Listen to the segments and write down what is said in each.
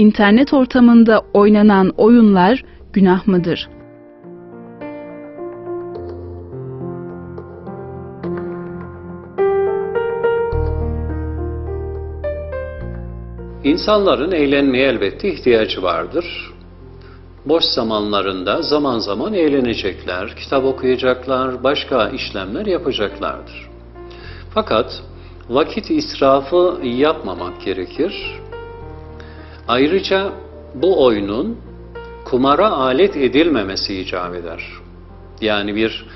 internet ortamında oynanan oyunlar günah mıdır? İnsanların eğlenmeye elbette ihtiyacı vardır. Boş zamanlarında zaman zaman eğlenecekler, kitap okuyacaklar, başka işlemler yapacaklardır. Fakat vakit israfı yapmamak gerekir. Ayrıca bu oyunun kumara alet edilmemesi icap eder. Yani bir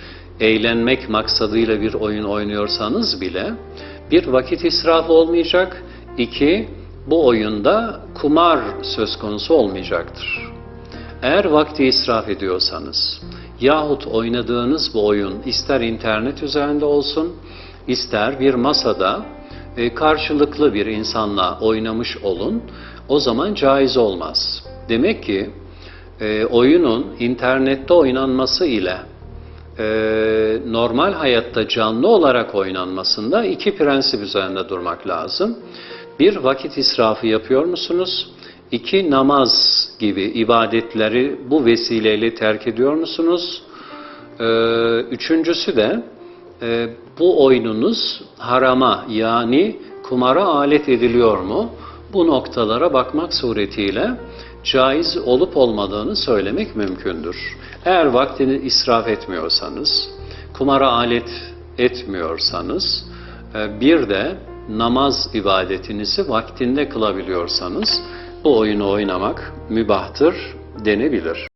eğlenmek maksadıyla bir oyun oynuyorsanız bile bir vakit israfı olmayacak, iki bu oyunda kumar söz konusu olmayacaktır. Eğer vakti israf ediyorsanız yahut oynadığınız bu oyun ister internet üzerinde olsun, ister bir masada e, karşılıklı bir insanla oynamış olun, o zaman caiz olmaz. Demek ki e, oyunun internette oynanması ile e, normal hayatta canlı olarak oynanmasında iki prensip üzerinde durmak lazım. Bir, vakit israfı yapıyor musunuz? İki, namaz gibi ibadetleri bu vesileyle terk ediyor musunuz? Ee, üçüncüsü de e, bu oyununuz harama yani kumara alet ediliyor mu? Bu noktalara bakmak suretiyle caiz olup olmadığını söylemek mümkündür. Eğer vaktini israf etmiyorsanız, kumara alet etmiyorsanız, e, bir de namaz ibadetinizi vaktinde kılabiliyorsanız bu oyunu oynamak mübahtır denebilir.